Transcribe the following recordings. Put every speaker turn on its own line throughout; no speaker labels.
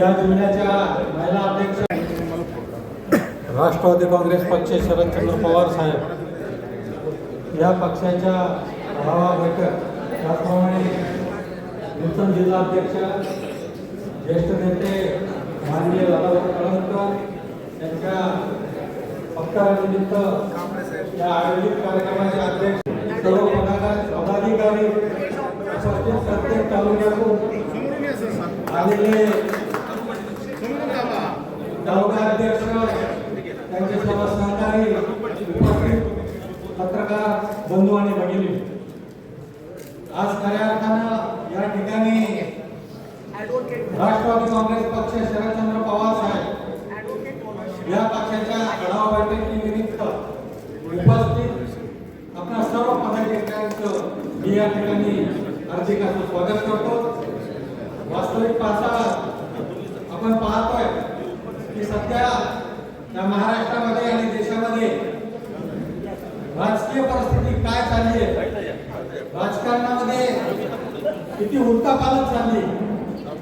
या जिल्ह्याच्या महिला अध्यक्ष राष्ट्रवादी काँग्रेस पक्ष शरदचंद्र पवार साहेब या पक्षाच्या आढावा बैठक त्याचप्रमाणे नूतन जिल्हाध्यक्ष ज्येष्ठ नेते माननीय दादाभाऊ कळमकर यांच्या पक्षानिमित्त या आयोजित कार्यक्रमाचे अध्यक्ष सर्व पदाधिकारी पदाधिकारी उपस्थित प्रत्येक तालुक्यातून आलेले तालुका अध्यक्ष त्यांचे सर्व सहकारी उपस्थित पत्रकार बंधू आणि भगिनी. आज खऱ्या अर्थानं या ठिकाणी राष्ट्रवादी काँग्रेस पक्ष शरदचंद्र पवार साहेब या पक्षाच्या आढावा बैठकीनिमित्त उपस्थित आपल्या सर्व पदाधिकाऱ्यांचं मी या ठिकाणी हार्दिक असं स्वागत करतो. वास्तविक पाहता आपण पाहत सध्या या महाराष्ट्रामध्ये आणि देशामध्ये राजकीय परिस्थिती काय चालली आहे? राजकारणामध्ये किती उलटा चालली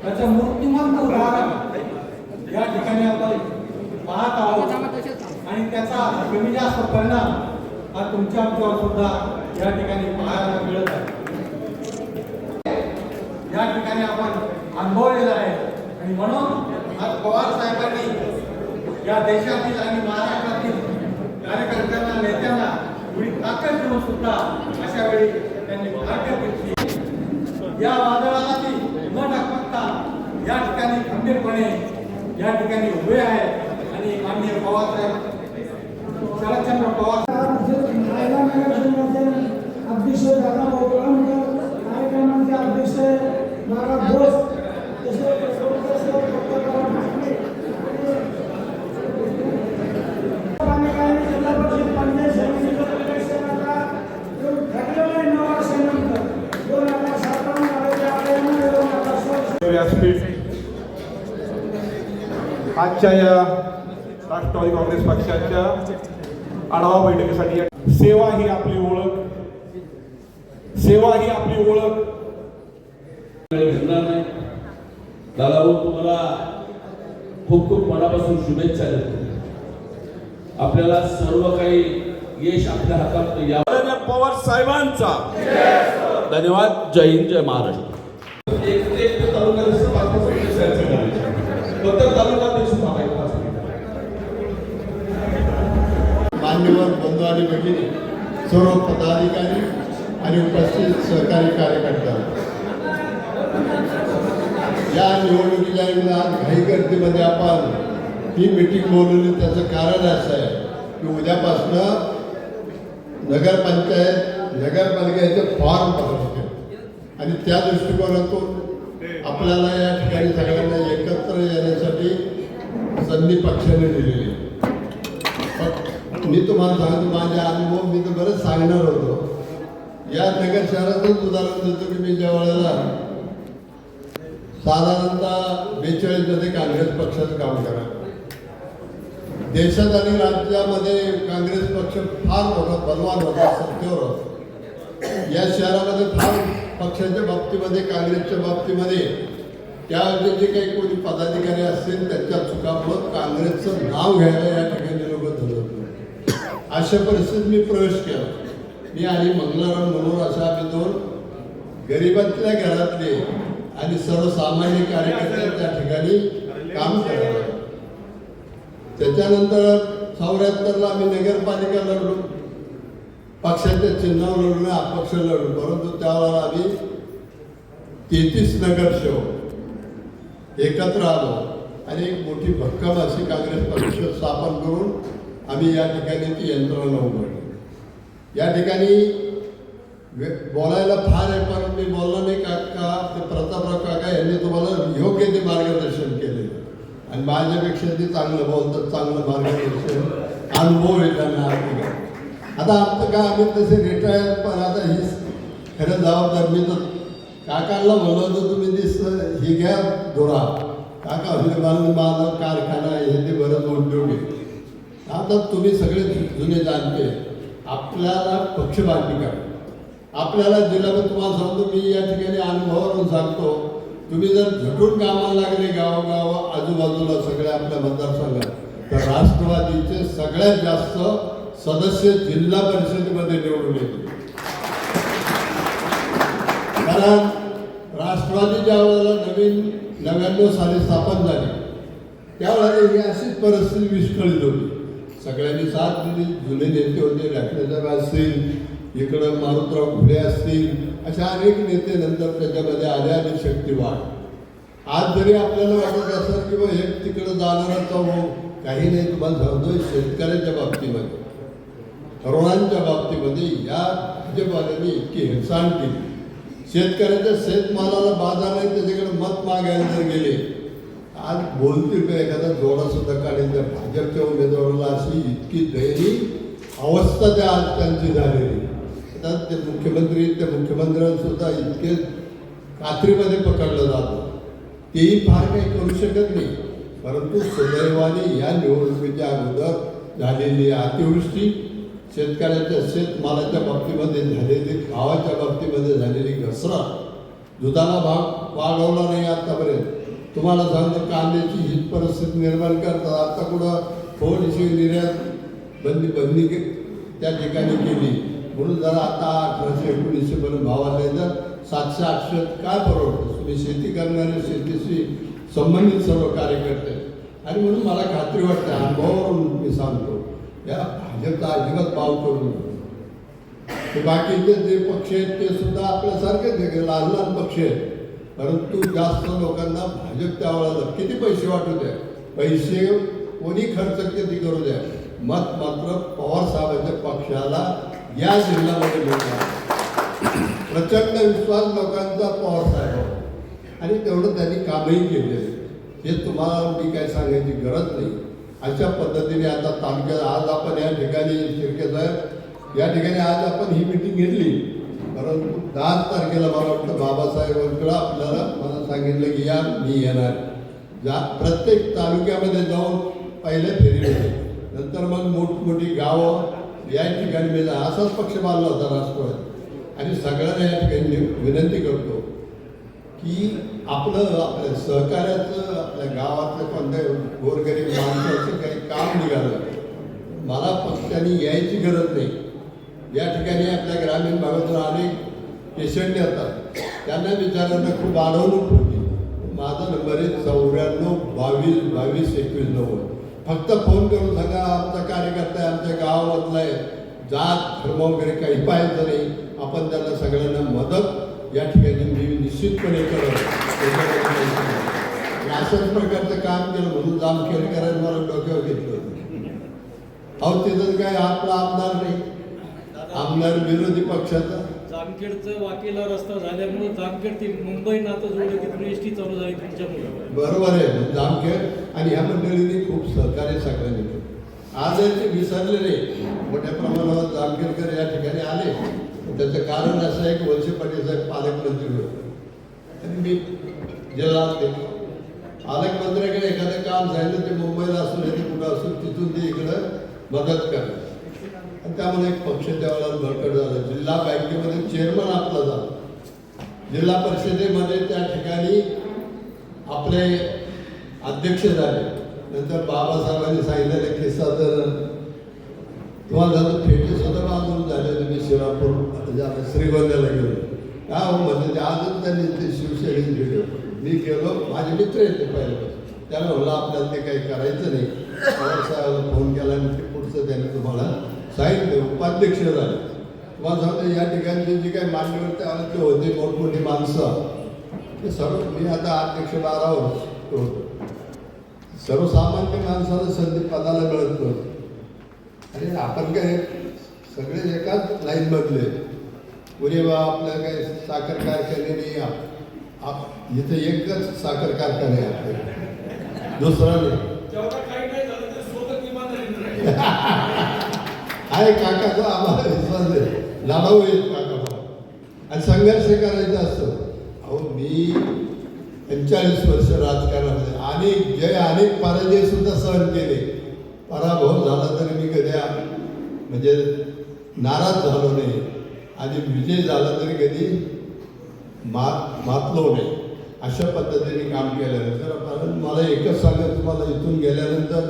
त्याचं मूर्तिमंत उदाहरण या ठिकाणी आपण पाहत आहोत. आणि त्याचा कमी जास्त परिणाम हा तुमच्या आमच्यावर सुद्धा या ठिकाणी पाहायला मिळत आहे. या ठिकाणी आपण अनुभवलेला आहे. आणि म्हणून आज पवार साहेबांनी या देशातील आणि महाराष्ट्रातील कार्यकर्त्यांना नेत्यांना एवढी ताकद देऊन सुद्धा अशा वेळी त्यांनी मार्ग घेतली. या वादळाला ती न टाकता या ठिकाणी खंबीरपणे या ठिकाणी उभे आहे आणि माननीय पवारसाहेब शरदचंद्र पवार
महिला अध्यक्ष कळमकर कार्यक्रमाचे अध्यक्ष नारायण घोष तसेच
व्यासपीठ आजच्या या राष्ट्रवादी काँग्रेस पक्षाच्या आढावा बैठकीसाठी सेवा ही आपली ओळख. सेवा ही आपली ओळख.
नाही. दादा भाऊ तुम्हाला खूप खूप मनापासून शुभेच्छा देतो. आपल्याला सर्व काही यश आपल्या हातात या पवार साहेबांचा. धन्यवाद. जय हिंद जय महाराष्ट्र एक एक तालुका दिसतो पाच पाच मिनिटं सह्याचं करायचं. फक्त तालुका दिसतो थांबायचं पाच मिनिटं.
मान्यवर भगिनी सर्व पदाधिकारी आणि उपस्थित सहकारी कार्यकर्ता. या निवडणुकीच्या आज घाई गर्दीमध्ये आपण ही मिटिंग बोलवली. त्याचं कारण असं आहे की उद्यापासनं नगरपंचायत नगरपालिकेचे फॉर्म भरायचे आणि त्या दृष्टिकोनातून आपल्याला या ठिकाणी सगळ्यांना एकत्र येण्यासाठी संधी पक्षाने दिलेली आहे. मी तुम्हाला सांगतो माझे अनुभव मी तर बरंच सांगणार होतो. या नगर शहरातच उदाहरण देतो की मी ज्या वेळेला साधारणतः बेचाळीसमध्ये काँग्रेस पक्षाचं काम करा देशात आणि राज्यामध्ये काँग्रेस पक्ष फार मोठा बलवान होता सत्तेवर होता. या शहरामध्ये फार पक्षाच्या बाबतीमध्ये काँग्रेसच्या बाबतीमध्ये त्यावेळेचे जे काही कोणी पदाधिकारी असतील त्यांच्या चुकामुळं काँग्रेसचं नाव घ्यायला या ठिकाणी अशा परिस्थितीत मी प्रवेश केला. मी आणि मंगलाराम म्हणून अशा आम्ही दोन गरिबातल्या घरातले आणि सर्वसामान्य कार्यकर्ते त्या ठिकाणी काम करावं त्याच्यानंतर चौऱ्याहत्तरला आम्ही नगरपालिका लढलो. पक्षाच्या चिन्हावर लढलो अपक्ष लढलो. परंतु त्यावेळेला आम्ही तेहतीस नगरसेवक एकत्र आलो आणि एक मोठी भक्कम अशी काँग्रेस पक्ष स्थापन करून आम्ही या ठिकाणी ती यंत्रणा उघडली या ठिकाणी बोलायला फार आहे पण मी बोललो नाही का का? ते प्रतापराव काका यांनी तुम्हाला योग्य ते मार्गदर्शन केले. आणि माझ्यापेक्षा ते चांगलं बोलतात चांगलं मार्गदर्शन अनुभव आहे त्यांना आता आमचं का आम्ही तसे रिटायर पण आता ही खरं जबाबदार मी तर काकांना म्हणलं होतं तुम्ही दिस ही घ्या दोरा. काका म्हणजे मला माझा कारखाना आहे हे ते बरंच उद्योग आहे. आता तुम्ही सगळे जुने जाणते आपल्याला पक्षपाती करा. आपल्याला जिल्हा तुम्हाला सांगतो मी या ठिकाणी अनुभवावरून सांगतो तुम्ही जर झटून कामाला लागले गावोगाव आजूबाजूला सगळ्या आपल्या मतदारसंघात तर राष्ट्रवादीचे सगळ्यात जास्त सदस्य जिल्हा परिषदेमध्ये निवडून येतील. कारण राष्ट्रवादी ज्या वेळेला नवीन नव्याण्णव साली स्थापन झाली त्यावेळेला ही अशीच परिस्थिती विस्कळीत होती. सगळ्यांनी साथ दिली. जुने नेते होते साहेब असतील इकडं मारुतराव घुले असतील अशा अनेक नेते नंतर त्याच्यामध्ये आले आणि शक्ती वाढ. आज जरी आपल्याला वाटत असेल की बा हे तिकडं जाणारच हो काही नाही तुम्हाला सांगतोय शेतकऱ्यांच्या बाबतीमध्ये तरुणांच्या बाबतीमध्ये या भाजपवाल्यांनी इतकी हिंसाण केली. शेतकऱ्याच्या शेतमालाला बाजार नाही त्याच्याकडे मत मागायला जर गेले आज बोलते का एखादा जोडा सुद्धा काढेल त्या भाजपच्या उमेदवाराला अशी इतकी दयनीय अवस्था त्या आज त्यांची झालेली. आता ते मुख्यमंत्री त्या मुख्यमंत्र्यांसुद्धा इतके कात्रीमध्ये पकडलं जातं. तेही फार काही करू शकत नाही. परंतु सुदैवाने या निवडणुकीच्या अगोदर झालेली अतिवृष्टी शेतकऱ्याच्या शेतमालाच्या बाबतीमध्ये झालेली गावाच्या बाबतीमध्ये झालेली घसरण दुधाला भाव वाढवला नाही आतापर्यंत. तुम्हाला सांगतो कांद्याची हीच परिस्थिती निर्माण करतात. आता कुठं थोडीशी निर्यात बंदी बंदी त्या ठिकाणी केली. म्हणून जरा आता अठराशे एकोणीसशे पर्यंत भाव आले तर सातशे आठशे काय परवडतं? तुम्ही शेती करणारे शेतीशी संबंधित सर्व कार्यकर्ते. आणि म्हणून मला खात्री वाटते अनुभवावरून मी सांगतो या भाजपचा अजिबात पाव करून ते बाकीचे जे पक्ष आहेत ते सुद्धा आपल्यासारखेच आहे लहान लहान पक्ष आहेत. परंतु जास्त लोकांना भाजप त्यावेळेला किती पैसे वाटू द्या? पैसे कोणी खर्च किती करू द्या? मत मात्र पवार साहेबांच्या पक्षाला या जिल्ह्यामध्ये मिळणार प्रचंड विश्वास लोकांचा पवार साहेब आणि तेवढं त्यांनी कामही केले. हे तुम्हाला मी काय सांगायची गरज नाही. अशा पद्धतीने आता तालुक्यात आज आपण या ठिकाणी शिर्के साहेब या ठिकाणी आज आपण ही मिटिंग घेतली. परंतु दहा तारखेला मला वाटतं बाबासाहेबांकडं आपल्याला मला सांगितलं की या मी येणार. जा प्रत्येक तालुक्यामध्ये जाऊन पहिल्या फेरी नंतर मग मोठमोठी गावं या ठिकाणी मी जा- असाच पक्ष बांधला होता राष्ट्रवादी. आणि सगळ्यांना या ठिकाणी विनंती करतो की आपलं आपल्या सहकार्याचं आपल्या गावातलं कोणत्या गोरगरीब माणसाचं काही काम निघालं. मला पक्षाने यायची गरज नाही. या ठिकाणी आपल्या ग्रामीण भागातून अनेक पेशंट येतात. त्यांना विचारायला खूप अडवणूक होती. माझा नंबर आहे चौऱ्याण्णव बावीस बावीस एकवीस नव्वद. फक्त फोन करून सांगा आमचा कार्यकर्ता आहे आमच्या गावामधला आहे. जात धर्म वगैरे काही पाहायचं नाही. आपण त्यांना सगळ्यांना मदत या ठिकाणी मी निश्चितपणे करत. अशाच प्रकारचं काम केलं म्हणून जाम जामखेडकरांनी मला डोक्यावर घेतलं होतं. अहो तिथं काय आपला आमदार नाही. आमदार विरोधी पक्षाचा.
जामखेडचं वाकेला रस्ता झाल्यामुळे जामखेड ते मुंबई नातं जोडलं तिथून एस टी चालू झाली तुमच्यामुळे
बरोबर आहे जामखेड आणि ह्या मंडळींनी खूप सहकार्य सगळ्यांनी केलं आज ते विसरले नाही मोठ्या प्रमाणावर जामखेडकर या ठिकाणी आले. त्याचं कारण असं आहे की वलसे पाटील साहेब पालकमंत्री होते. आणि मी जिल्हा पालकमंत्र्याकडे एखादं काम झालं ते मुंबईला असू नये ते कुठं असू तिथून ते इकडं मदत करतात. आणि त्यामुळे एक पक्ष त्यावेळेला बळकट झाला. जिल्हा बँकेमध्ये चेअरमन आपला झाला. जिल्हा परिषदेमध्ये त्या ठिकाणी आपले अध्यक्ष झाले. नंतर बाबासाहेबांनी सांगितलेले किस्सा तर तुम्हाला झालं फेटे सुद्धा बांधून झाले तुम्ही शिवापूर म्हणजे आता श्रीगोंद्याला गेलो. का हो म्हणजे ते आजच त्यांनी ते शिवसेनेत गेलो. मी गेलो माझे मित्र येते पहिले पहिल्यापासून. त्याला म्हणलं आपल्याला ते काही करायचं नाही. पवार साहेबांना फोन केला आणि ते पुढचं त्यांनी तुम्हाला साहित्य उपाध्यक्ष झाले. तुम्हाला सांगतो या ठिकाणचे जे काही मान्यवर त्यावेळेला ते होते मोठमोठी माणसं. ते सर्व मी आता अध्यक्ष बारा वर्ष होतो सर्वसामान्य माणसाला संधी पदाला मिळत नव्हतं. आणि आपण काय सगळे एकाच लाईन मधले. पुरे बा आपल्या काय साखर कारखाने नाही आप- आप इथे एकच साखर कारखाने आपले दुसरा नाही. आहे काकाचा आम्हाला विश्वास आहे लढाऊ येत काका मला. आणि संघर्ष करायचा असतो. अहो मी पंचेचाळीस वर्ष राजकारणामध्ये अनेक जय अनेक पराजय सुद्धा सहन केले. पराभव झाला तरी मी कधी म्हणजे नाराज झालो नाही. आणि विजय झाला तरी कधी मा मातलो नाही. अशा पद्धतीने काम केल्यानंतर कारण मला एकच सांगत तुम्हाला इथून गेल्यानंतर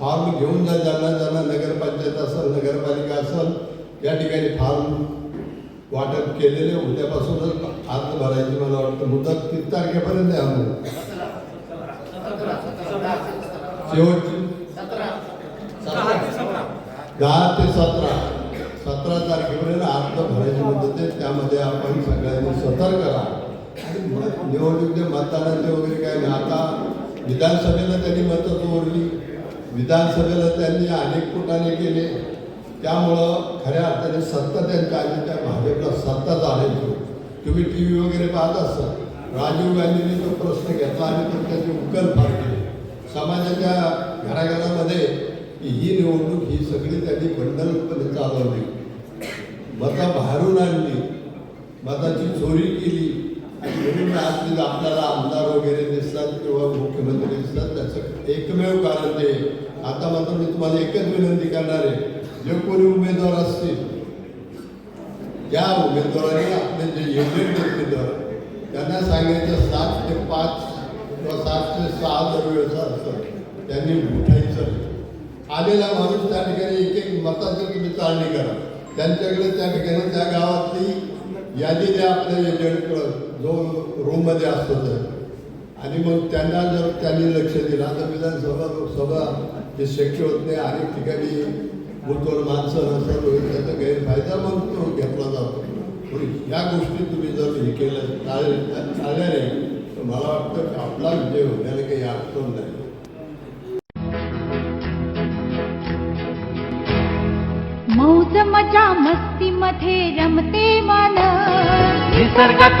फॉर्म घेऊन जा ज्यांना ज्यांना नगरपंचायत असेल नगरपालिका असेल या ठिकाणी फॉर्म वाटप केलेले उद्यापासूनच अर्ज भरायची मला वाटतं. मुदत तीन तारखेपर्यंत आहे शेवटची. दहा ते सतरा. सतरा तारखेपर्यंत अर्ज भरायची मुदत आहे. त्यामध्ये आपण सगळ्यांनी सतर्क राहा. आणि मग निवडणुकीच्या मतदानाचे वगैरे काय नाही. आता विधानसभेला त्यांनी मतं चोरली विधानसभेला त्यांनी अनेक कुटाने केले. त्यामुळं खऱ्या अर्थाने सत्ता त्यांच्या आली त्या भाजपला सत्ता झाली तुम्ही टी व्ही वगैरे पाहत असाल. राजीव गांधींनी तो प्रश्न घेतला आणि तो त्याचे उकल फार समाजाच्या घराघरामध्ये ही निवडणूक ही सगळी त्यांनी बंडलपणे चालवली. मतं बाहेरून आणली. मताची चोरी केली. आणि म्हणून आज आपल्याला आमदार वगैरे दिसतात किंवा मुख्यमंत्री दिसतात त्याचं एकमेव कारण ते आता मात्र मी तुम्हाला एकच विनंती करणार आहे. जे कोणी उमेदवार असतील त्या उमेदवाराने आपले जे एजंट उमेदवार त्यांना सांगायचं सात ते पाच किंवा सात ते सहा जर व्यवसाय असतं. त्यांनी उठायचं. आलेला माणूस त्या ठिकाणी एक एक मताचं तुम्ही चालणी करा. त्यांच्याकडे त्या ठिकाणी त्या गावातली यादी द्या आपल्या एजंटकडं. जो रूममध्ये असतो तर आणि मग त्यांना जर त्यांनी लक्ष दिलं आता विधानसभा लोकसभा हे शक्य होत नाही. अनेक ठिकाणी बुथवर माणसं नसतात त्याचा गैरफायदा मग तो घेतला जातो. म्हणून या गोष्टी तुम्ही जर हे केलं टाळल्या नाही तर मला वाटतं की आपला विजय होण्याला काही अडचण नाही.
मौज मजा मस्ती मध्ये रमते मन
निसर्गात